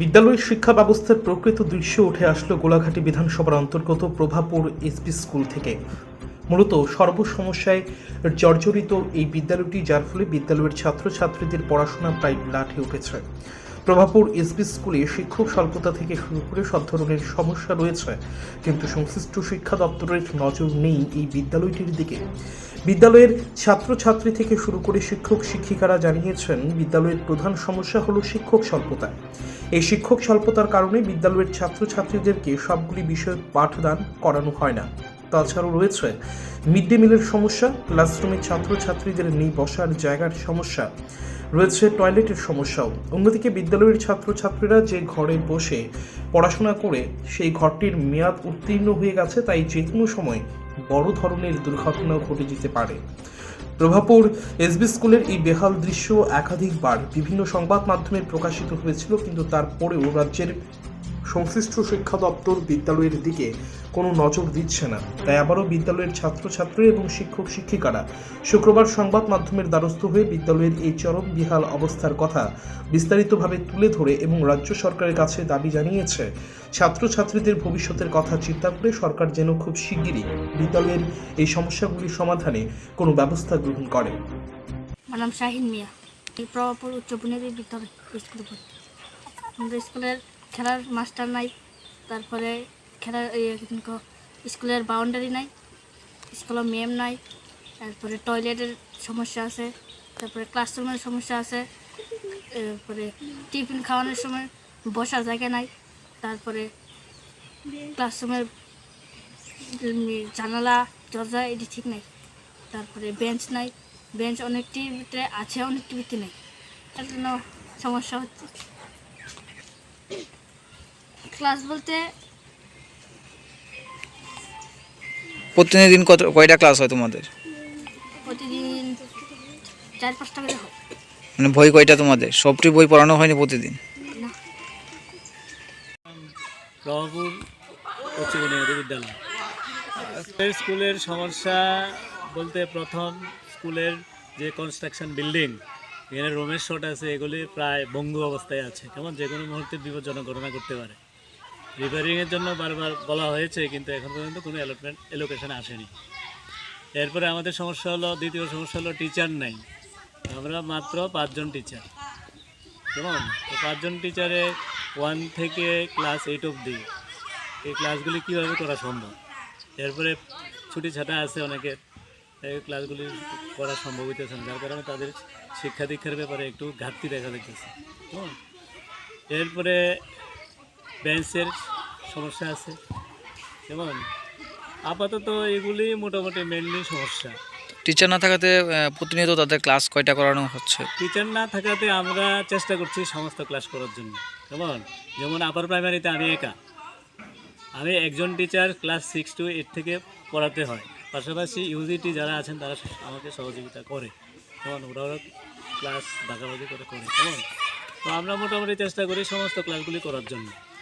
বিদ্যালয়ের শিক্ষা ব্যবস্থার প্রকৃত দৃশ্য উঠে আসলো গোলাঘাটি বিধানসভার অন্তর্গত প্রভাপুর এসপি স্কুল থেকে। মূলত সর্বসমস্যায় জর্জরিত এই বিদ্যালয়টি, যার ফলে বিদ্যালয়ের ছাত্রছাত্রীদের পড়াশোনা প্রায় লাঠে উঠেছে। প্রভাপুর এসবি স্কুলে শিক্ষক স্বল্পতা থেকে শুরু করে সব ধরনের সমস্যা রয়েছে। কিন্তু সংশ্লিষ্ট শিক্ষা দপ্তরের নজর নেই এই বিদ্যালয়টির দিকে। বিদ্যালয়ের ছাত্রছাত্রী থেকে শুরু করে শিক্ষক শিক্ষিকারা জানিয়েছেন, বিদ্যালয়ের প্রধান সমস্যা হলো শিক্ষক স্বল্পতা। এই শিক্ষক স্বল্পতার কারণে বিদ্যালয়ের ছাত্রছাত্রীদেরকে সবগুলি বিষয়ে পাঠদান করানো হয় না। তাছাড়াও রয়েছে মিড ডে মিলের সমস্যা, ক্লাসরুমে ছাত্রছাত্রীদের নেই বসার জায়গার সমস্যা। রয়েছে টয়লেটের সমস্যাও। অন্যদিকে বিদ্যালয়ের ছাত্রছাত্রীরা যে ঘরে বসে পড়াশোনা করে, সেই ঘরটির মেয়াদ উত্তীর্ণ হয়ে গেছে, তাই যে কোনো সময় বড় ধরনের দুর্ঘটনা ঘটে যেতে পারে। প্রভাপুর এসবি স্কুলের এই বেহাল দৃশ্য একাধিকবার বিভিন্ন সংবাদ মাধ্যমে প্রকাশিত হয়েছিল, কিন্তু তারপরেও রাজ্যের সংশ্লিষ্ট শিক্ষা দপ্তর বিদ্যালয়ের দিকে কোনো নজর দিচ্ছে না। তাই আবারও বিদ্যালয়ের ছাত্রছাত্রী এবং শিক্ষক শিক্ষিকারা শুক্রবার সংবাদ মাধ্যমের দ্বারস্থ হয়ে বিদ্যালয়ের এই চরম বিহাল অবস্থার কথা বিস্তারিতভাবে তুলে ধরে এবং রাজ্য সরকারের কাছে দাবি জানিয়েছে। ছাত্রছাত্রীদের ভবিষ্যতের কথা চিন্তা করে সরকার যেন খুব শিগগিরই বিদ্যালয়ের এই সমস্যাগুলির সমাধানে কোনো ব্যবস্থা গ্রহণ করে। নাম শাহিন মিয়া। এই প্রভাপুর উচ্চ বুনিয়াদী বিদ্যালয়, স্কুলে আমাদের স্কুলের খেলার মাস্টার নাই, তারপরে খেলার স্কুলের বাউন্ডারি নাই, স্কুলের ম্যাম নাই, তারপরে টয়লেটের সমস্যা আছে, তারপরে ক্লাসরুমের সমস্যা আছে, তারপরে টিফিন খাওয়ানোর সময় বসার জায়গা নাই, তারপরে ক্লাসরুমের জানালা, দরজা এটি ঠিক নাই, তারপরে বেঞ্চ নাই বেঞ্চ অনেকটি ভিতরে আছে অনেকটি ভিতরে নেই তার জন্য সমস্যা হচ্ছে। ক্লাস বলতে প্রতিদিন কত কয়টা ক্লাস হয় তোমাদের? প্রতিদিন চার পাঁচটা করে হয়। মানে বই কয়টা তোমাদের? সবটি বই পড়ানো হয়নি প্রতিদিন? না। প্রভাপুর উচ্চ বুনিয়াদী বিদ্যালয়। স্কুলের সমস্যা বলতে প্রথম স্কুলের যে কনস্ট্রাকশন বিল্ডিং এখানে রুমের শট আছে এগুলি প্রায় বঙ্গু অবস্থায় আছে। কেমন? যে কোনো মুহূর্তে বিপজ্জনক ঘটনা করতে পারে। রিপেয়ারিংয়ের জন্য বারবার বলা হয়েছে, কিন্তু এখন পর্যন্ত কোনো অ্যালটমেন্ট এলোকেশন আসেনি। এরপরে আমাদের সমস্যা হলো, দ্বিতীয় সমস্যা হলো টিচার নাই। আমরা মাত্র পাঁচজন টিচার কেমন? তো পাঁচজন টিচারে ওয়ান থেকে ক্লাস এইট অবধি এই ক্লাসগুলি কীভাবে করা সম্ভব? এরপরে ছুটি ছাটা আছে অনেকের, এই ক্লাসগুলি করা সম্ভব হইতেছে না। যার কারণে তাদের শিক্ষা দীক্ষার ব্যাপারে একটু ঘাটতি দেখা কেমন? এরপরে বেঞ্চের সমস্যা আছে। কেমন আপাতত এগুলি মোটামুটি মেনলি সমস্যা। টিচার না থাকাতে প্রতিনিয়ত তাদের ক্লাস কয়টা করানো হচ্ছে? টিচার না থাকাতে আমরা চেষ্টা করছি সমস্ত ক্লাস করার জন্য। কেমন যেমন আপার প্রাইমারিতে আমি একা। আমি একজন teacher class six to eight থেকে পড়াতে হয়। পাশাপাশি ইউজিটি যারা আছেন তারা আমাকে সহযোগিতা করে। কেমন ওরা ওরা ক্লাস ভাগাভাগি করে করে। কেমন তো আমরা মোটামুটি চেষ্টা করি সমস্ত ক্লাসগুলি করার জন্য।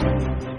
Thank you.